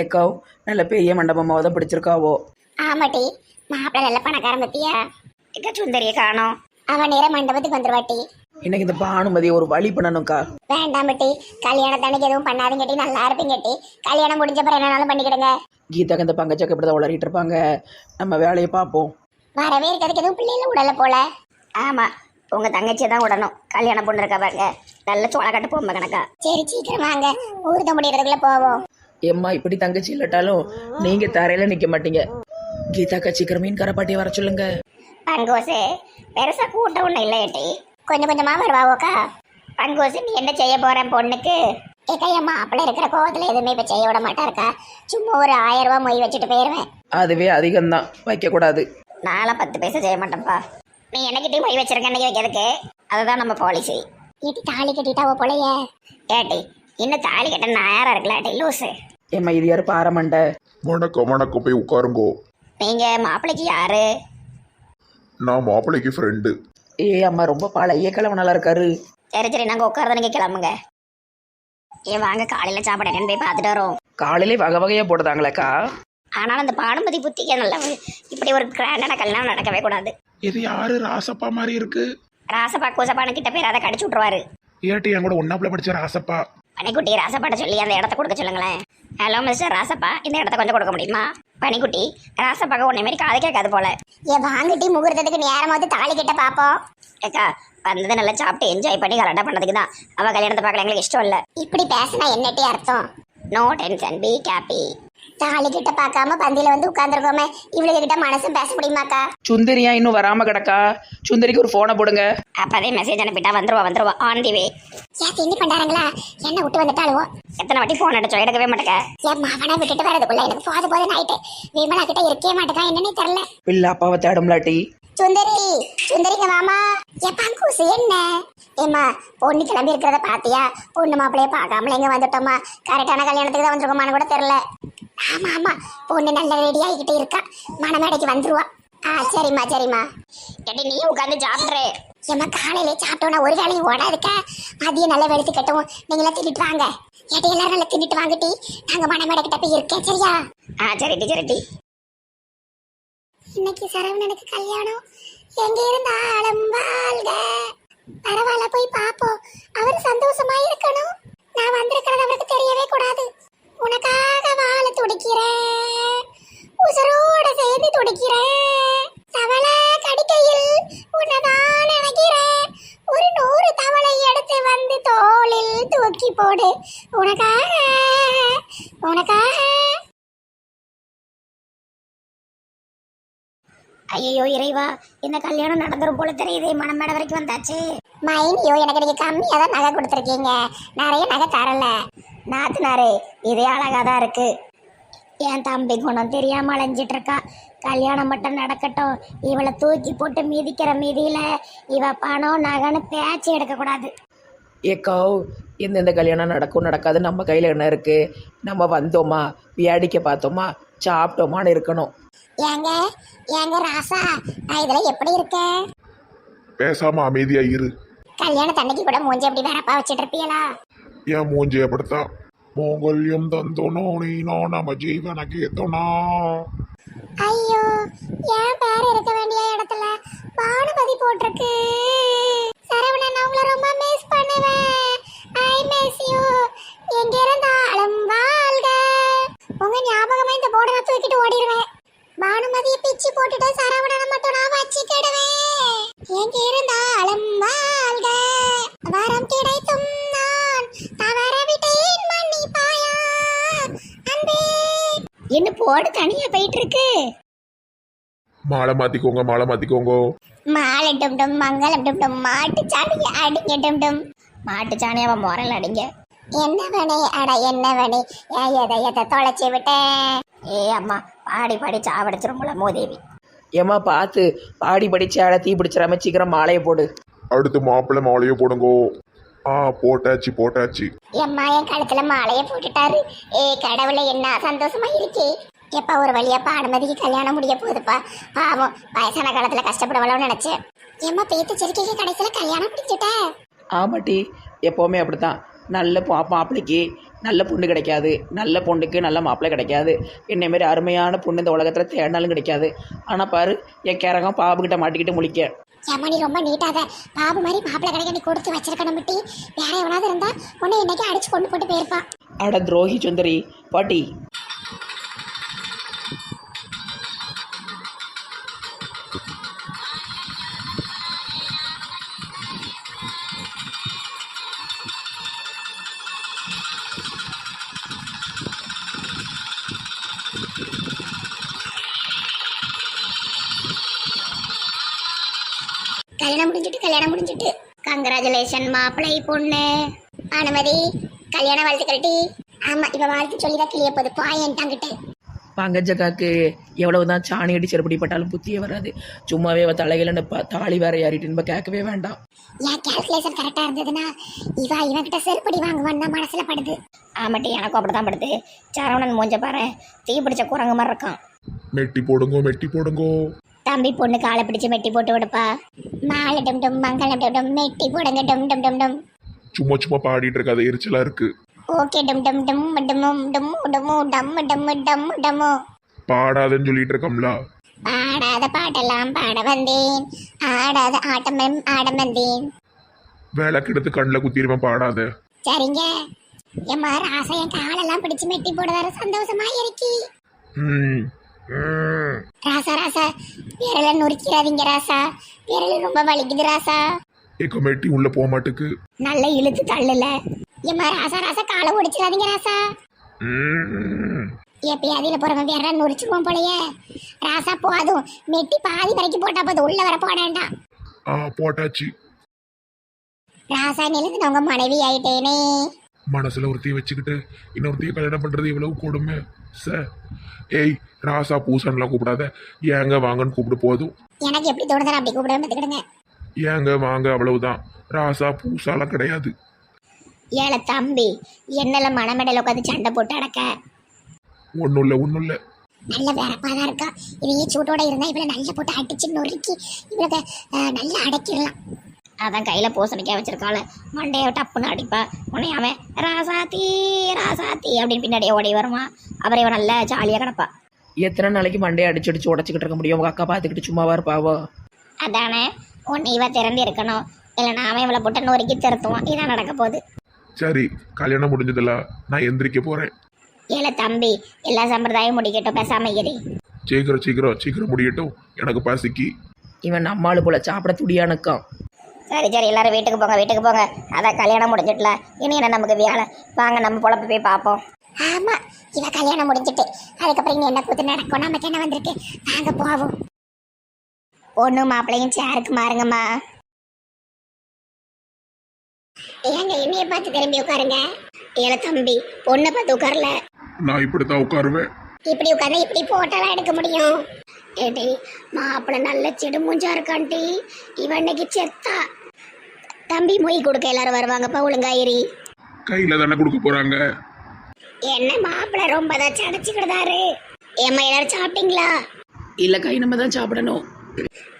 ஏக்கோ நல்ல பெரிய மண்டபமாக தான் பிடிச்சிருக்காவோ? ஆமாட்டி. மாப்பிள்ளை நல்ல பணக்காரன் பத்தியா? எங்க சுந்தரியை காணோம்? அவன் நேர மண்டபத்துக்கு வந்துருவாட்டி. இன்னைக்கு இந்த பானுமதியை ஒரு வழி பண்ணணும்க்கா. வேண்டாம் பட்டி. கல்யாணத்தன்னைக்கு எதுவும் பண்ணாதீங்கட்டி நல்லா இருப்பீங்கட்டி கல்யாணம் முடிஞ்ச பிறகு என்னனாலும் பண்ணிக்கிடுங்க. கீதாக்கு இந்த பங்கச்சக்க இப்படி தான் உளறிட்டு இருப்பாங்க. நம்ம வேலையை பார்ப்போம். வரவே இருக்கிறதுக்கு எதுவும் பிள்ளைல விடல போல. ஆமா. உங்க தங்கச்சியை தான் விடணும் கல்யாண பொண்ணு இருக்கா பாருங்க. நல்ல சோளக்கட்டு பொம்மை கணக்கா. சரி சீக்கிரம் வாங்க. ஊர்த முடியறதுக்குள்ள போவோம். ஏம்மா இப்படி தங்கச்சி இல்லாட்டாலும் நீங்கள் தரையில் நிற்க மாட்டீங்க. கீதாக்கா சீக்கிரம் மீன் கரப்பாட்டியை வர சொல்லுங்க. பங்கோசு பெருசா கூட்டம் ஒண்ணு இல்லையட்டி கொஞ்சம் கொஞ்சமா வருவாவோக்கா பங்கோசு நீ என்ன செய்ய போற பொண்ணுக்கு? ஏக்கா என் மாப்பிள்ளை இருக்கிற கோவத்துல எதுவுமே இப்ப செய்ய விட மாட்டாருக்கா? சும்மா ஒரு ஆயிரம் ரூபாய் மொய் வச்சுட்டு போயிருவேன். அதுவே அதிகம்தான். வைக்கக்கூடாது நான்லாம் பத்து பைசா செய்ய மாட்டேன்ப்பா. நீ என்னகிட்டயும் போய் வச்சிருக்க இன்னைக்கு வைக்கிறதுக்கு? அதுதான் நம்ம பாலிசி ஏட்டி தாலி கட்டிட்டாவோ போலயே. ஏட்டி இன்னும் தாலி கட்ட நேரம் இருக்கலாட்டி லூசு. ஏம்மா இது யார் பாரமண்டை? வணக்கம் வணக்கம் போய் உட்காருங்கோ. நீங்க மாப்பிள்ளைக்கு யாரு? நான் மாப்பிள்ளைக்கு ஃப்ரெண்டு ஏ அம்மா ரொம்ப பழைய கிழவனால இருக்காரு. சரி சரி நாங்க உட்காரத நீங்க கிளம்புங்க. ஏன் வாங்க காலையில சாப்பாடு என்னன்னு போய் பார்த்துட்டு வரோம். காலையிலே வகை வகையாக போடுதாங்களேக்கா ஆனாலும் அந்த பானுமதி புத்திக்கு நல்ல இப்படி ஒரு கிராண்டான கல்யாணம் நடக்கவே கூடாது. இது யாரு ராசப்பா மாதிரி இருக்கு? ராசப்பா கூசப்பான கிட்ட பேர் அதை கடிச்சு விட்ருவாரு ஏட்டி என் கூட ஒன்னாப்புல படிச்ச ராசப்பா. பனிக்குட்டி ராசப்பாட்ட சொல்லி அந்த இடத்த கொடுக்க சொல்லுங்களேன். ஹலோ மிஸ்டர் ராசப்பா இந்த இடத்த கொஞ்சம் கொடுக்க முடியுமா? பனிக்குட்டி ராசப்பாக்க உன்னை மாரி காது கேட்காது போல. ஏன் வாங்கிட்டி முகூர்த்தத்துக்கு நேரமாவது தாலி கிட்ட பாப்போம். ஏக்கா வந்தது நல்லா சாப்பிட்டு என்ஜாய் பண்ணி கரெக்டாக பண்ணதுக்கு தான். அவள் கல்யாணத்தை பார்க்கல எங்களுக்கு இஷ்டம் இல்லை. இப்படி பேசினா என்னட்டி அர்த்தம்? நோ டென்ஷன் பி ஹாப்பி தாலி கிட்ட பார்க்காம பந்தியில வந்து உட்கார்ந்துருக்கோமே. இவளுக்கு கிட்ட மனசும் பேச முடியுமாக்கா? சுந்தரியா இன்னும் வராம கிடக்கா? சுந்தரிக்கு ஒரு ஃபோனை போடுங்க. அப்போதே மெசேஜ் அனுப்பிட்டா வந்துருவா வந்துருவா. On the way. ஏன் திண்டி பண்றாங்களா என்ன விட்டு வந்துட்டாலுவோ எத்தனை வாட்டி ஃபோன் அடிச்சோம் எடுக்கவே மாட்டேக்க என் மகனை விட்டுட்டு வரதுக்குள்ள எனக்கு போது போது ஆயிட்டு விமலா கிட்ட இருக்கவே மாட்டேக்கா என்னன்னே தெரியல. பிள்ளை அப்பாவை தேடும்லாட்டி. சுந்தரி சுந்தரிங்க வாமா என் பங்கூசு என்ன? ஏம்மா பொண்ணு கிளம்பி இருக்கிறத பாத்தியா? பொண்ணு மாப்பிளைய பார்க்காமல எங்க வந்துட்டோமா கரெக்டான கல்யாணத்துக்கு தான் வந்திருக்கோமான்னு கூட தெரியல. ஆமா ஆமா பொண்ணு நல்ல ரெடி ஆகிக்கிட்டே இருக்கா. மணமேடைக்கு வந்துருவா. ஆ சரிம்மா சரிம்மா. ஏட்டி நீ உட்காந்து சாப்பிட்ரு. ஏம்மா காலையிலே சாப்பிட்டோன்னா ஒரு வேலையும் ஓடாதுக்கா. மதியம் நல்லா வெளுத்து கட்டுவோம். நீங்களாம் தின்னுட்டு வாங்க. ஏட்டி எல்லாரும் நல்லா தின்னுட்டு வாங்கிட்டி நாங்க மணமேடை கிட்ட போய் இருக்கேன் சரியா? ஆ சரிட்டி சரிட்டி இன்னைக்கு சரவணனுக்கு கல்யாணம். எங்க இருந்தாலும் வாழ்க. பரவாயில்ல போய் பாப்போம் அவர் சந்தோஷமா இருக்கணும். நான் வந்திருக்கிறது அவருக்கு தெரியவே கூடாது. உனக்காக வாழ துடிக்கிறேன். உசரோட சேர்ந்து துடிக்கிறேன். தவளை கடிக்கையில் உன்னதான் நினைக்கிறேன். ஒரு நூறு தவளை எடுத்து வந்து தோளில் தூக்கி போடு. உனக்காக உனக்காக ஐயோ இறைவா இந்த கல்யாணம் நடந்துரும் போல தெரியுதே. மணமேடை வரைக்கும் வந்தாச்சு. மைனியோ எனக்கு நீங்க கம்மியா தான் நகை கொடுத்துருக்கீங்க. நிறைய நகை தரல. நாத்துனாரே இதே அழகா தான் இருக்கு. என் தம்பி குணம் தெரியாம அலைஞ்சிட்டு இருக்கா கல்யாணம் மட்டும் நடக்கட்டும். இவளை தூக்கி போட்டு மிதிக்கிற மிதியில இவ பணம் நகைன்னு பேச்சு எடுக்க கூடாது ஏக்கா இந்த இந்த கல்யாணம் நடக்கும் நடக்காது. நம்ம கையில் என்ன இருக்கு? நம்ம வந்தோமா? வேடிக்கை பார்த்தோமா? சாப்பிட்டோமான்னு இருக்கணும். ஏங்க ஏங்க ராசா நான் இதுல எப்படி இருக்கேன் பேசாம அமைதியா இரு. கல்யாண தண்ணிக்கு கூட மூஞ்சி எப்படி வேறப்பா வச்சிட்டு இருப்பீங்களா? என் மூஞ்சி அப்படித்தான். மோங்கல்யம் தந்தோனோ நீனோ நம்ம ஜீவனக்கு எத்தோனா ஐயோ என் பேர் இருக்க வேண்டிய இடத்துல பானுமதி போட்டிருக்கு. சரவணன் நான் உங்களை ரொம்ப மிஸ் பண்ணுவேன். ஐ மிஸ் யூ எங்க இருந்தாலும் வாழ்க. உங்க ஞாபகமா இந்த போர்டை நான் போட்டுட்டு சரவணனை மட்டும் நான் வச்சுக்கிடுவேன் எங்க இருந்தாலும் வாழ்க. வரம் கிடைத்தும் நான் தவற விட்டேன் மன்னிப்பாயா? அன்பே. என்ன போடு தனியா போயிட்டு இருக்கு மாலை மாத்திக்கோங்க மாலை மாத்திக்கோங்க. மாலை டும் டும் மங்களம் டும் டும் மாட்டு சாடிய அடிங்க டும் டும். மாட்டு சாணி அவன் முறையில் அடிங்க. என்ன வேணே அட என்ன வேணே ஏன் எதை எதை தொலைச்சி விட்டேன்? ஏ அம்மா பாடி பாடி சாவடிச்சிருமுல மோதேவி. ஏம்மா பார்த்து பாடி படிச்சு ஆட தீ பிடிச்சிடாம சீக்கிரம் மாலையை போடு. அடுத்து மாப்பிள்ளை மாலையை போடுங்கோ. ஆ போட்டாச்சு போட்டாச்சு. எம்மா என் கழுத்துல மாலையை போட்டுட்டாரு. ஏ கடவுளே என்ன சந்தோஷமா இருக்கே. எப்ப ஒரு வழியா பானுமதிக்கு கல்யாணம் முடிய போகுதுப்பா. பாவம் வயசான காலத்துல கஷ்டப்படுவளோன்னு நினைச்சேன். எம்மா பேத்து சிரிக்கைக்கு கடைசியில கல்யாணம் முடிஞ்சுட்ட? ஆமாட்டி எப்போவுமே அப்படித்தான். நல்ல பா மாப்பிளைக்கு நல்ல பொண்ணு கிடைக்காது. நல்ல பொண்ணுக்கு நல்ல மாப்பிள்ளை கிடைக்காது. என்னை மாதிரி அருமையான பொண்ணு இந்த உலகத்தில் தேடினாலும் கிடைக்காது. ஆனால் பாரு என் கேரகம் பாபுக்கிட்ட மாட்டிக்கிட்டு முழிக்க. நீ ரொம்ப நீட்டாத பாபு மாதிரி மாப்பிள்ளை கிடைக்க நீ கொடுத்து வச்சிருக்கணும் முட்டி. வேற எவனாவது இருந்தா உன்னை இன்னைக்கு அடிச்சு கொண்டு போட்டு போயிருப்பான் அட துரோகி சுந்தரி பாட்டி. கல்யாணம் முடிஞ்சிட்டு கல்யாணம் முடிஞ்சிட்டு. கங்க்ராச்சுலேஷன் மாப்பிள்ளை பொண்ணு. அனுமதி கல்யாண வாழ்த்துக்கள்டி ஆமா இப்ப வாழ்த்து சொல்லிதான் கிளிய போகுது. பாயன்ட்டாங்கிட்டு பங்கஜக்காக்கு எவ்வளவு தான் சாணி அடி செருப்படி பட்டாலும் புத்தியே வராது. சும்மாவே அவள் தலையில தாலி வேற ஏறிட்டு நம்ம கேட்கவே வேண்டாம். என் கால்குலேஷன் கரெக்டா இருந்ததுன்னா இவா இவன்கிட்ட செருப்படி வாங்குவான்னு மனசுல படுது. ஆமாட்டி எனக்கும் அப்படி தான் படுது. சரவணன் மூஞ்ச பாரு தீ பிடிச்ச குரங்கு மாதிரி இருக்கான். மெட்டி போடுங்கோ மெட்டி போடுங்கோ. தம்பி பொண்ணு காலை பிடிச்சு மெட்டி போட்டு விடுப்பா. மாலை டும் டும் மங்களம் டும் டும் மெட்டி போடுங்க டும் டும் டும் டும். சும்மா சும்மா பாடிட்டு இருக்காது எரிச்சலா இருக்கு. ஓகே டும் டும் டும் டும் டும் டும் டம் டம் டம் டம் பாடாதன்னு சொல்லிட்டு இருக்கோம்ல. பாடாத பாட்டெல்லாம் பாட வந்தேன். ஆடாத ஆட்டம் ஆட வந்தேன். விளக்கு எடுத்து கண்ணில் குத்திருவேன் பாடாத. சரிங்க. என் மாதிரி ஆசை என் காலெல்லாம் பிடிச்சு மெட்டி போடுவாரு சந்தோஷமா இருக்கி. ம் ம். ராசா ராசா. விரல நுறுக்கிறாதீங்க ராசா. விரல் ரொம்ப வலிக்குது ராசா. ஏக்க மெட்டி உள்ள போக மாட்டுக்கு. நல்ல இழுத்து தள்ளுல. மாதிரி ராசா ராசா காலை ஒடிச்சிடாதீங்க ராசா. ம். எப்பயாதியில போறவன் விரல நுரிச்சுக்குவோம் போலயே. ராசா போதும். மெட்டி பாதி வரைக்கும் போட்டா போதும். உள்ள வர போட வேண்டாம். ஆ போட்டாச்சு. ராசா நிலந்து உங்க மனைவி ஆயிட்டேனே. மனசுல ஒருத்தைய வச்சுக்கிட்டு இன்னொருத்தைய கல்யாணம் பண்றது இவ்வளவு கொடுமை சார் ஏய் ராசா பூசன்லாம் கூப்பிடாத. ஏங்க வாங்கன்னு கூப்பிடு போதும். எனக்கு எப்படி தோணுதோ அப்படி கூப்பிட பார்த்துக்கிடுங்க. ஏங்க வாங்க அவ்வளவுதான். ராசா பூசாலாம் கிடையாது. ஏல தம்பி என்னல மணமேடையில் உட்காந்து சண்டை போட்டு அடக்க ஒன்றும் இல்லை ஒன்றும் இல்லை. நல்ல வேறப்பா தான் இருக்கா. இதையே சூட்டோட இருந்தா இவளை நல்லா போட்டு அடிச்சு நொறுக்கி இவளை அஹ், நல்லா அடக்கிடலாம். அதான் கையில் பூசணிக்காய் வச்சிருக்காள மண்டையை டப்புன்னு அடிப்பா. உடனே அவன் ராசாத்தி ராசாத்தி அப்படின்னு பின்னாடியே ஓடி வருவான். அப்புறம் இவன் நல்லா ஜாலியாக கிடப்பா. எத்தனை நாளைக்கு மண்டையை அடிச்சு அடிச்சு உடச்சிக்கிட்டு இருக்க முடியும்? உங்கள் அக்கா பார்த்துக்கிட்டு சும்மாவா இருப்பாவோ? அதானே ஒன்று இவ திறந்து இருக்கணும். இல்லைன்னா அவன் இவளை போட்டு நொறுக்கி திருத்துவான் இதான் நடக்க போகுது. சரி கல்யாணம் முடிஞ்சதில்ல நான் எந்திரிக்க போறேன். ஏல தம்பி எல்லா சம்பிரதாயம் முடிக்கட்டும். பேசாம இரு. சீக்கிரம் சீக்கிரம் சீக்கிரம் முடியட்டும். எனக்கு பசிக்கு. இவன் நம்மாளு போல சாப்பிட துடியானுக்கான். சரி சரி எல்லாரும் வீட்டுக்கு போங்க வீட்டுக்கு போங்க. அதான் கல்யாணம் முடிஞ்சிட்டல. இனி என்ன நமக்கு வேலை? வாங்க நம்ம பொழப்பு போய் பார்ப்போம். ஆமா இவ கல்யாணம் முடிஞ்சிட்டு. அதுக்கப்புறம் இங்க என்ன கூத்து நடக்கும் நமக்கு என்ன வந்திருக்கு? நாங்க போவோம். பொண்ணு மாப்பிள்ளையும் சேருக்கு மாறுங்கம்மா. ஏங்க என்னைய பார்த்து திரும்பி உட்காருங்க. ஏல தம்பி பொண்ணை பார்த்து உட்காரல. நான் இப்படித்தான் உட்காருவேன். இப்படி உட்கார்ந்தா இப்படி போட்டாலாம் எடுக்க முடியும். ஏடி மாப்பிள்ளை நல்ல செடு மூஞ்சா இருக்கான்டி. இவன் இன்னைக்கு செத்தா. தம்பி மொய் கொடுக்க எல்லாரும் வருவாங்கப்பா ஒழுங்காயிரி. கையில தானே கொடுக்க போறாங்க? என்ன மாப்பிள்ளை ரொம்ப தான் சடைச்சுக்கிடுதாரு ஏம்மா எல்லாரும் சாப்பிட்டீங்களா? இல்லை கை நம்ம தான் சாப்பிடணும்.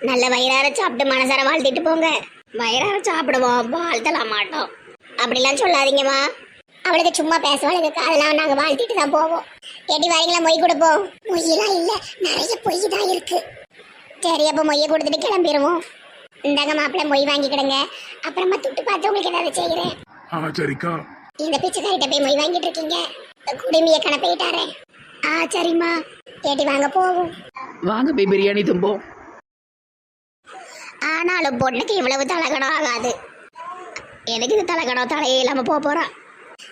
நல்ல வயிறார சாப்பிட்டு மனசார வாழ்த்திட்டு போங்க. வயிறார சாப்பிடுவோம் வாழ்த்தலாம் மாட்டோம். அப்படிலாம் சொல்லாதீங்கம்மா. அவளுக்கு சும்மா பேசுவாளுக்கு அதெல்லாம் நாங்க வாழ்த்திட்டு தான் போவோம். கேட்டி வரீங்களா மொய் கொடுப்போம். மொய்யெல்லாம் இல்ல நிறைய பொய் தான் இருக்கு. சரி அப்ப மொய்யை கொடுத்துட்டு கிளம்பிடுவோம் இந்தாங்க மாப்பிள்ளை மொய் வாங்கிக்கிடுங்க. அப்புறமா துட்டு பார்த்து உங்களுக்கு ஏதாவது செய்கிறேன் ஆ சரிக்கா. இந்த பிச்சைக்காரிட்ட போய் மொய் வாங்கிட்டு இருக்கீங்க. குடுமிய கண போயிட்டாரே. ஆ சரிம்மா. கேட்டி வாங்க போவோம். வாங்க போய் பிரியாணி தும்போம். ஆனாலும் பொண்ணுக்கு இவ்வளவு தலகணம் ஆகாது. எனக்கு இது தலகணம்? தலையே இல்லாம போக போறான்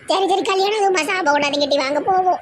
சரி சரி கல்யாணம் மசா போடாதீங்க வாங்க போவோம்.